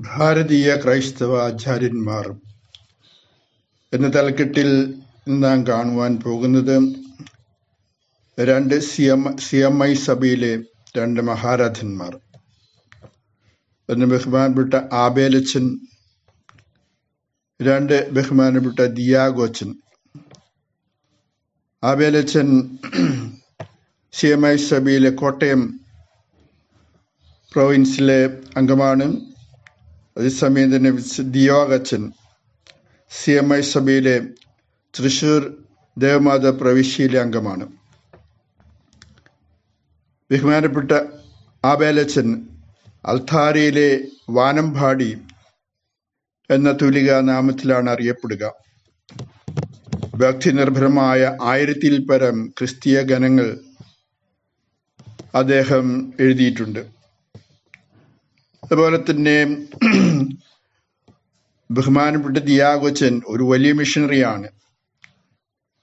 ഭാരതീയ ക്രൈസ്തവ ആചാര്യന്മാർ എന്ന തലക്കെട്ടിൽ നാം കാണുവാൻ പോകുന്നത് രണ്ട് C M C M I സഭയിലെ രണ്ട് മഹാരഥന്മാർ ഒന്ന് ബഹുമാനപ്പെട്ട ആബേലച്ചൻ രണ്ട് ബഹുമാനപ്പെട്ട ദിയാഗോച്ചൻ. ആബേലച്ചൻ സി എം ഐ സഭയിലെ കോട്ടയം പ്രൊവിൻസിലെ അംഗമാണ്. അതേസമയം തന്നെ ദിയോഗച്ചൻ സി എം ഐ സഭയിലെ തൃശൂർ ദേവമാത പ്രവിശ്യയിലെ അംഗമാണ്. ബഹുമാനപ്പെട്ട ആബേലച്ചൻ അൽത്താരയിലെ വാനമ്പാടി എന്ന തുലിക നാമത്തിലാണ് അറിയപ്പെടുക. ഭക്തി നിർഭരമായ ആയിരത്തിൽ പരം ക്രിസ്തീയ ഗണങ്ങൾ അദ്ദേഹം എഴുതിയിട്ടുണ്ട്. അതുപോലെ തന്നെ ബഹുമാനപ്പെട്ട ദിയാഗോച്ചൻ ഒരു വലിയ മിഷണറിയാണ്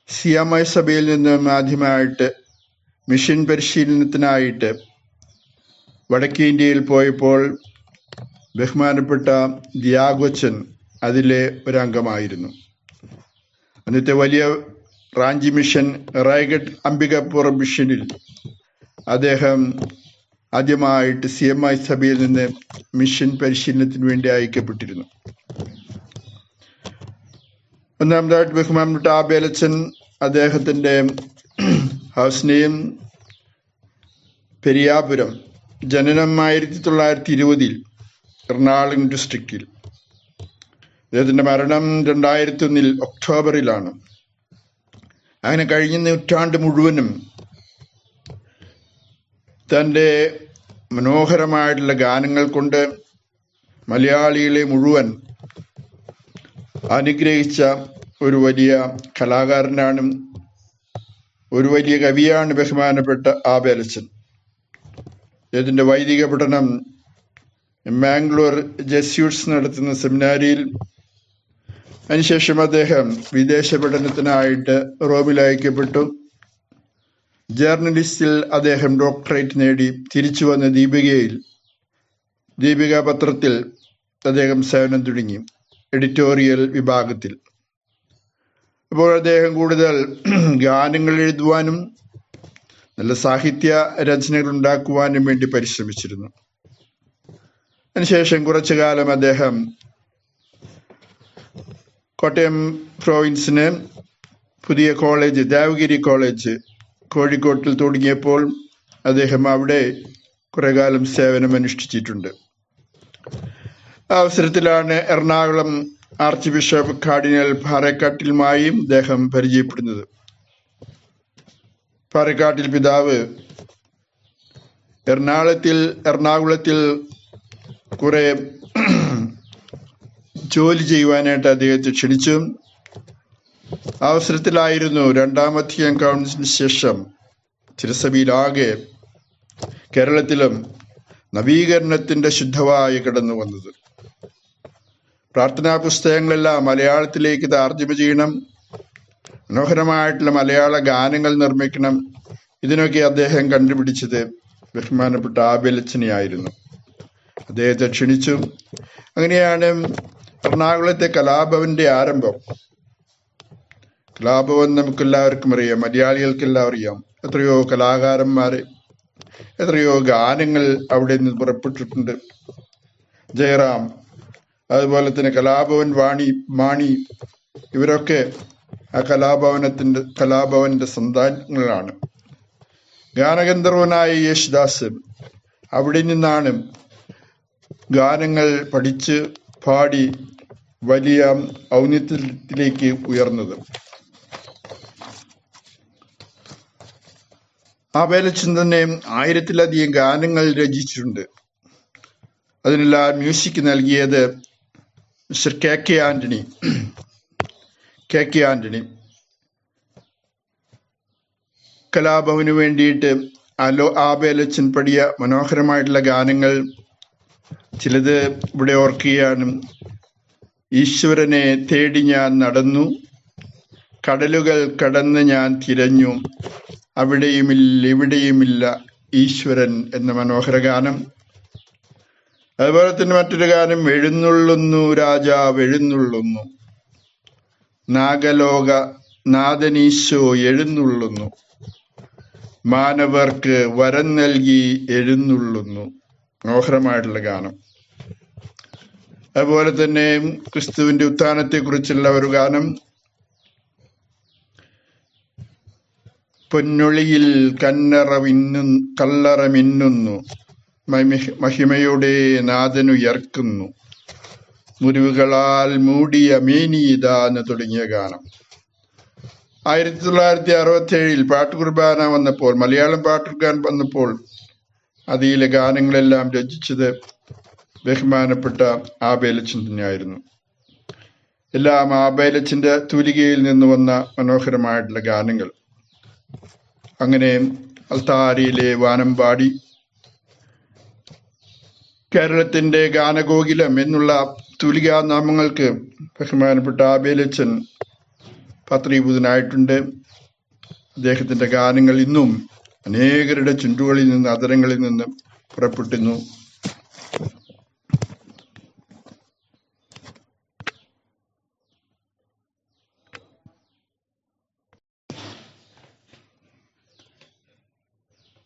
സിയാമായ സഭയിൽ നിന്നും ആദ്യമായിട്ട് മിഷൻ പരിശീലനത്തിനായിട്ട് വടക്കേ ഇന്ത്യയിൽ പോയപ്പോൾ ബഹുമാനപ്പെട്ട ദിയാഗോച്ചൻ അതിലെ ഒരംഗമായിരുന്നു. അന്നത്തെ വലിയ റാഞ്ചി മിഷൻ റായ്ഗഡ് അംബികപുർ മിഷനിൽ അദ്ദേഹം ആദ്യമായിട്ട് സി എം ഐ സഭയിൽ നിന്ന് മിഷൻ പരിശീലനത്തിന് വേണ്ടി അയക്കപ്പെട്ടിരുന്നു. ഒന്നാമതായിട്ട് ബഹുമാനപ്പെട്ട ആബേലച്ചൻ അദ്ദേഹത്തിന്റെ ഹൗസ്നെയും പെരിയാപുരം ജനനം ആയിരത്തി തൊള്ളായിരത്തി ഇരുപതിൽ എറണാകുളം ഡിസ്ട്രിക്റ്റിൽ. അദ്ദേഹത്തിന്റെ മരണം രണ്ടായിരത്തി ഒന്നിൽ ഒക്ടോബറിലാണ്. അങ്ങനെ കഴിഞ്ഞ നൂറ്റാണ്ട് മുഴുവനും തന്റെ മനോഹരമായിട്ടുള്ള ഗാനങ്ങൾ കൊണ്ട് മലയാളികളെ മുഴുവൻ അനുഗ്രഹിച്ച ഒരു വലിയ കലാകാരനാണ് ഒരു വലിയ കവിയാണ് ബഹുമാനപ്പെട്ട ആബേലച്ചൻ ഇതിന്റെ വൈദിക പഠനം മാംഗ്ലൂർ ജെസ്യൂട്ട്സ് നടത്തുന്ന സെമിനാരിയിൽ. അതിനുശേഷം അദ്ദേഹം വിദേശ പഠനത്തിനായിട്ട് റോമിൽ അയക്കപ്പെട്ടു. ജേർണലിസ്റ്റിൽ അദ്ദേഹം ഡോക്ടറേറ്റ് നേടി തിരിച്ചു വന്ന ദീപികയിൽ. ദീപിക പത്രത്തിൽ അദ്ദേഹം സേവനം തുടങ്ങി എഡിറ്റോറിയൽ വിഭാഗത്തിൽ. അപ്പോൾ അദ്ദേഹം കൂടുതൽ ഗാനങ്ങൾ എഴുതുവാനും നല്ല സാഹിത്യ രചനകൾ ഉണ്ടാക്കുവാനും വേണ്ടി പരിശ്രമിച്ചിരുന്നു. അതിനുശേഷം കുറച്ചു കാലം അദ്ദേഹം കോട്ടയം പ്രോവിൻസിന് പുതിയ കോളേജ് ദേവഗിരി കോളേജ് കോഴിക്കോട്ടിൽ തുടങ്ങിയപ്പോൾ അദ്ദേഹം അവിടെ കുറെ കാലം സേവനം അനുഷ്ഠിച്ചിട്ടുണ്ട്. ആ അവസരത്തിലാണ് എറണാകുളം ആർച്ച് ബിഷപ്പ് കാർഡിനൽ പാറക്കാട്ടിലുമായും അദ്ദേഹം പരിചയപ്പെടുന്നത്. പാറക്കാട്ടിൽ പിതാവ് എറണാകുളത്തിൽ എറണാകുളത്തിൽ കുറെ ജോലി ചെയ്യുവാനായിട്ട് അദ്ദേഹത്തെ ക്ഷണിച്ചു അവസരത്തിലായിരുന്നു രണ്ടാമത്തെ കൗൺസിലിന് ശേഷം തിരുസഭയിലാകെ കേരളത്തിലും നവീകരണത്തിന്റെ ശുദ്ധമായി കടന്നു വന്നത്. പ്രാർത്ഥനാ പുസ്തകങ്ങളെല്ലാം മലയാളത്തിലേക്ക് താർജമ ചെയ്യണം മനോഹരമായിട്ടുള്ള മലയാള ഗാനങ്ങൾ നിർമ്മിക്കണം. ഇതിനൊക്കെ അദ്ദേഹം കണ്ടുപിടിച്ചത് ബഹുമാനപ്പെട്ട ആബേലച്ചനെയായിരുന്നു. അദ്ദേഹത്തെ ക്ഷണിച്ചു. അങ്ങനെയാണ് എറണാകുളത്തെ കലാഭവന്റെ ആരംഭം. കലാഭവൻ നമുക്ക് എല്ലാവർക്കും അറിയാം. മലയാളികൾക്ക് എല്ലാം അറിയാം എത്രയോ കലാകാരന്മാർ എത്രയോ ഗാനങ്ങൾ അവിടെ നിന്ന് പുറപ്പെട്ടിട്ടുണ്ട്. ജയറാം അതുപോലെ തന്നെ കലാഭവൻ വാണി മാണി ഇവരൊക്കെ ആ കലാഭവനത്തിന്റെ കലാഭവന്റെ സന്താനങ്ങളാണ്. ഗാനഗന്ധർവനായ യേശുദാസ് അവിടെ നിന്നാണ് ഗാനങ്ങൾ പഠിച്ച് പാടി വലിയ ഔന്നത്യത്തിലേക്ക് ഉയർന്നത്. ആ വേലച്ചൻ തന്നെ ആയിരത്തിലധികം ഗാനങ്ങൾ രചിച്ചിട്ടുണ്ട്. അതിനെല്ലാം മ്യൂസിക് നൽകിയത് mister K K Antony. K K Antony. Kalabhavan വേണ്ടിയിട്ട് അലോ ആബേലച്ചൻ പടിയ മനോഹരമായിട്ടുള്ള ഗാനങ്ങൾ ചിലത് ഇവിടെ ഓർക്കുകയാണ്. ഈശ്വരനെ തേടി ഞാൻ നടന്നു. കടലുകൾ കടന്ന് ഞാൻ തിരഞ്ഞു. അവിടെയുമില്ല ഇവിടെയുമില്ല ഈശ്വരൻ എന്ന മനോഹര ഗാനം അതുപോലെ തന്നെ മറ്റൊരു ഗാനം എഴുന്നള്ളുന്നു രാജാവ് എഴുന്നള്ളുന്നു. നാഗലോക നാദനീശോ എഴുന്നള്ളുന്നു. മാനവർക്ക് വരം നൽകി എഴുന്നള്ളുന്നു. മനോഹരമായിട്ടുള്ള ഗാനം. അതുപോലെ തന്നെ ക്രിസ്തുവിന്റെ ഉത്ഥാനത്തെക്കുറിച്ചുള്ള ഒരു ഗാനം പൊന്നൊളിയിൽ കന്നറ മിന്നു കല്ലറ മിന്നുന്നു മഹിമ- മഹിമയുടെ നാഥനുയർക്കുന്നു. മുറിവുകളാൽ മൂടിയ മേനിയിതാന്ന് തുടങ്ങിയ ഗാനം. ആയിരത്തി തൊള്ളായിരത്തി അറുപത്തി ഏഴിൽ പാട്ടുകുർബാന വന്നപ്പോൾ മലയാളം പാട്ടുകാൻ വന്നപ്പോൾ അതിലെ ഗാനങ്ങളെല്ലാം രചിച്ചത് ബഹുമാനപ്പെട്ട ആബേലച്ചൻ തന്നെയായിരുന്നു എല്ലാം ആബേലച്ചന്റെ തൂലികയിൽ നിന്ന് വന്ന മനോഹരമായിട്ടുള്ള ഗാനങ്ങൾ. അങ്ങനെ അൽത്താരിയിലെ വാനമ്പാടി കേരളത്തിന്റെ ഗാനഗോകുലം എന്നുള്ള തൂലികാ നാമങ്ങൾക്ക് ബഹുമാനപ്പെട്ട ആബേലച്ചൻ പത്രീഭൂതനായിട്ടുണ്ട്. അദ്ദേഹത്തിന്റെ ഗാനങ്ങൾ ഇന്നും അനേകരുടെ ചുണ്ടുകളിൽ നിന്ന് അതരങ്ങളിൽ നിന്ന് പുറപ്പെട്ടുന്നു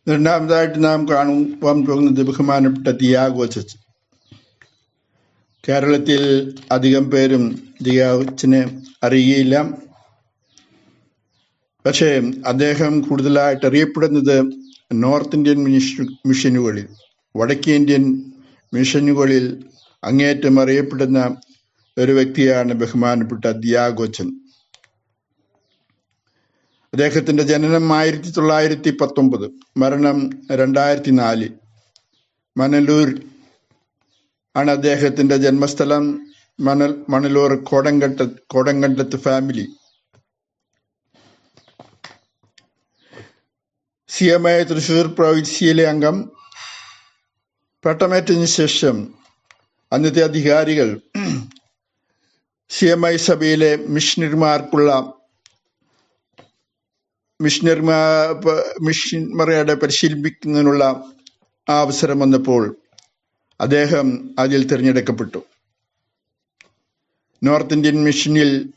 രണ്ടാമതായിട്ട് നാം കാണുവാൻ പോകുന്നത് ബഹുമാനപ്പെട്ട ദിയാഗോച്ചച്ച് കേരളത്തിൽ അധികം പേരും തിയാഗോച്ചനെ അറിയുകയില്ല. പക്ഷേ അദ്ദേഹം കൂടുതലായിട്ട് അറിയപ്പെടുന്നത് നോർത്ത് ഇന്ത്യൻ മിനിഷ- മിഷനുകളിൽ വടക്കേ ഇന്ത്യൻ മിഷനുകളിൽ അങ്ങേയറ്റം അറിയപ്പെടുന്ന ഒരു വ്യക്തിയാണ് ബഹുമാനപ്പെട്ട ദിയാഗോച്ചൻ അദ്ദേഹത്തിന്റെ ജനനം ആയിരത്തി തൊള്ളായിരത്തി പത്തൊമ്പത്. മരണം രണ്ടായിരത്തി നാല് മനലൂർ ആണ് അദ്ദേഹത്തിന്റെ ജന്മസ്ഥലം. മണൽ Manalur കോടങ്കട്ട Kodankandath family. C M I Thrissur പ്രവിശ്യയിലെ അംഗം. പട്ടമേറ്റതിന് ശേഷം അന്നത്തെ അധികാരികൾ സി എം ഐ സഭയിലെ മിഷണറിമാർക്കുള്ള മിഷണറിമാ മിഷണറിയുടെ പരിശീലിപ്പിക്കുന്നതിനുള്ള ആ അവസരം വന്നപ്പോൾ അദ്ദേഹം അതിൽ തിരഞ്ഞെടുക്കപ്പെട്ടു. നോർത്ത് ഇന്ത്യൻ മിഷനിൽ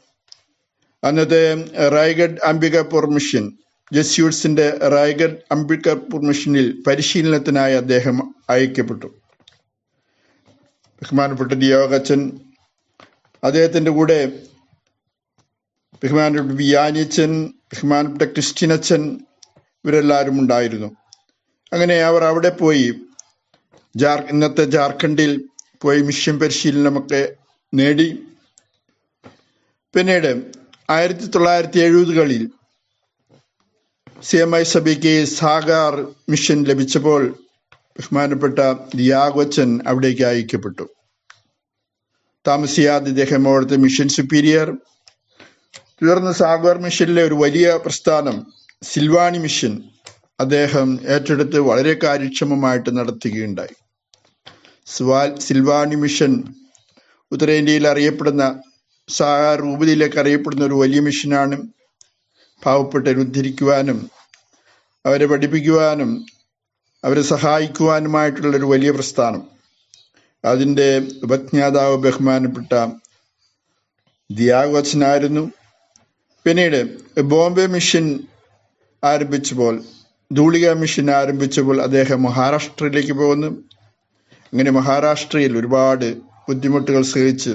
അന്നത്തെ റായ്ഗഡ് അംബികാപൂർ മിഷൻ ജസ്യൂട്ട്സിന്റെ റായ്ഗഡ് അംബികാപൂർ മിഷനിൽ പരിശീലനത്തിനായി അദ്ദേഹം അയക്കപ്പെട്ടു. ബഹുമാനപ്പെട്ട ദിയോഗച്ചൻ അദ്ദേഹത്തിന്റെ കൂടെ ബഹുമാനപ്പെട്ട വിയാനിച്ചൻ ബഹുമാനപ്പെട്ട ക്രിസ്റ്റിനച്ചൻ ഇവരെല്ലാവരും ഉണ്ടായിരുന്നു. അങ്ങനെ അവർ അവിടെ പോയി. ജാർ ഇന്നത്തെ ജാർഖണ്ഡിൽ പോയി മിഷൻ പരിശീലനമൊക്കെ നേടി. പിന്നീട് ആയിരത്തി തൊള്ളായിരത്തി എഴുപതുകളിൽ സി എം ഐ സഭയ്ക്ക് സാഗാർ മിഷൻ ലഭിച്ചപ്പോൾ ബഹുമാനപ്പെട്ട ദിയാഗോച്ചൻ അവിടേക്ക് അയക്കപ്പെട്ടു. താമസിയാതെ ഇദ്ദേഹം അവിടുത്തെ മിഷൻ സുപ്പീരിയർ തുടർന്ന് സാഗർ മിഷനിലെ ഒരു വലിയ പ്രസ്ഥാനം സിൽവാണി മിഷൻ അദ്ദേഹം ഏറ്റെടുത്ത് വളരെ കാര്യക്ഷമമായിട്ട് നടത്തുകയുണ്ടായി. സ്വാൽ സിൽവാണി മിഷൻ ഉത്തരേന്ത്യയിൽ അറിയപ്പെടുന്ന സാഗർ രൂപതയിലേക്ക് അറിയപ്പെടുന്ന ഒരു വലിയ മിഷനാണ്. പാവപ്പെട്ടവരെ ഉദ്ധരിക്കുവാനും അവരെ പഠിപ്പിക്കുവാനും അവരെ സഹായിക്കുവാനുമായിട്ടുള്ള ഒരു വലിയ പ്രസ്ഥാനം. അതിന്റെ ഉപജ്ഞാതാവ് ബഹുമാനപ്പെട്ട ദിയാഗോച്ചനായിരുന്നു. പിന്നീട് ബോംബെ മിഷൻ ആരംഭിച്ചപ്പോൾ ധൂളിക മിഷൻ ആരംഭിച്ചപ്പോൾ അദ്ദേഹം മഹാരാഷ്ട്രയിലേക്ക് പോകുന്നു. അങ്ങനെ മഹാരാഷ്ട്രയിൽ ഒരുപാട് ബുദ്ധിമുട്ടുകൾ സഹിച്ച്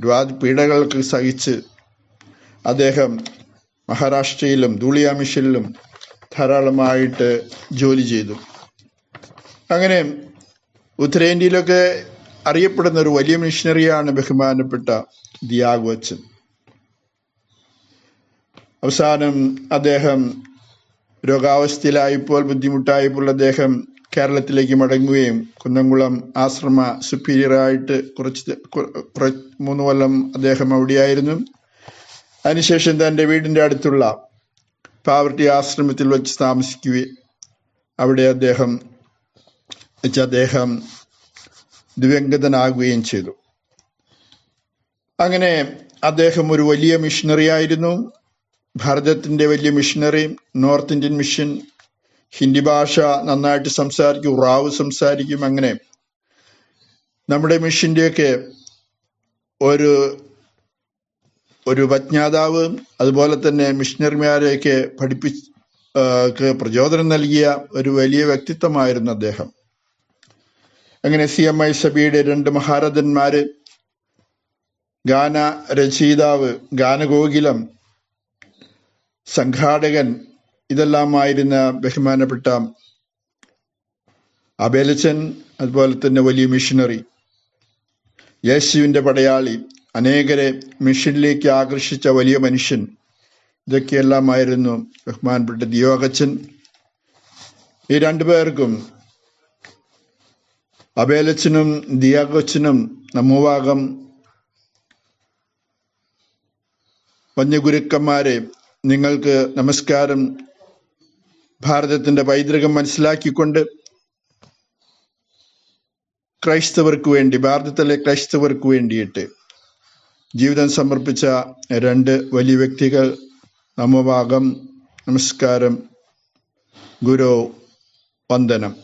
ഒരുപാട് പീഡകൾക്ക് സഹിച്ച് അദ്ദേഹം മഹാരാഷ്ട്രയിലും ധൂളിയ മിഷനിലും ധാരാളമായിട്ട് ജോലി ചെയ്തു. അങ്ങനെ ഉത്തരേന്ത്യയിലൊക്കെ അറിയപ്പെടുന്ന ഒരു വലിയ മിഷനറിയാണ് ബഹുമാനപ്പെട്ട ദിയാഗോച്ചൻ അവസാനം അദ്ദേഹം രോഗാവസ്ഥയിലായപ്പോൾ ബുദ്ധിമുട്ടായപ്പോൾ അദ്ദേഹം കേരളത്തിലേക്ക് മടങ്ങുകയും കുന്നംകുളം ആശ്രമ സുപ്പീരിയറായിട്ട് കുറച്ച് മൂന്ന് കൊല്ലം അദ്ദേഹം അവിടെയായിരുന്നു. അതിനുശേഷം തന്റെ വീടിന്റെ അടുത്തുള്ള പാവർട്ടി ആശ്രമത്തിൽ വെച്ച് താമസിക്കുകയും അവിടെ അദ്ദേഹം വെച്ച് അദ്ദേഹം ദിവംഗതനാകുകയും ചെയ്തു. അങ്ങനെ അദ്ദേഹം ഒരു വലിയ മിഷണറി ആയിരുന്നു. ഭാരതത്തിന്റെ വലിയ missionary north Indian mission Hindi ഭാഷ നന്നായിട്ട് സംസാരിക്കും റാവ് സംസാരിക്കും അങ്ങനെ. നമ്മുടെ മിഷന്റെയൊക്കെ ഒരു ഒരു വജ്ഞാതാവ് അതുപോലെ തന്നെ മിഷണറിമാരെയൊക്കെ പഠിപ്പി പ്രചോദനം നൽകിയ ഒരു വലിയ വ്യക്തിത്വമായിരുന്നു അദ്ദേഹം. അങ്ങനെ സി എം ഐ സഭയുടെ രണ്ട് മഹാരഥന്മാര് ഗാന രചയിതാവ് ഗാനഗോകുലം സംഘാടകൻ ഇതെല്ലാമായിരുന്ന ബഹുമാനപ്പെട്ട അബേലച്ചൻ അതുപോലെ തന്നെ വലിയ മിഷനറി. യേശുവിന്റെ പടയാളി അനേകരെ മിഷനിലേക്ക് ആകർഷിച്ച വലിയ മനുഷ്യൻ. ഇതൊക്കെയെല്ലാമായിരുന്നു ബഹുമാനപ്പെട്ട ദിയോഗച്ചൻ. ഈ രണ്ടുപേർക്കും അബേലച്ചനും ദിയാഗച്ചനും നമ്മുവാകം വന്യഗുരുക്കന്മാരെ നിങ്ങൾക്ക് നമസ്കാരം. ഭാരതത്തിന്റെ പൈതൃകം മനസ്സിലാക്കിക്കൊണ്ട് ക്രൈസ്തവർക്ക് വേണ്ടി ഭാരതത്തിലെ ക്രൈസ്തവർക്ക് വേണ്ടിയിട്ട് ജീവിതം സമർപ്പിച്ച രണ്ട് വലിയ വ്യക്തികൾ നമ്മഭാഗം. നമസ്കാരം. ഗുരു വന്ദനം.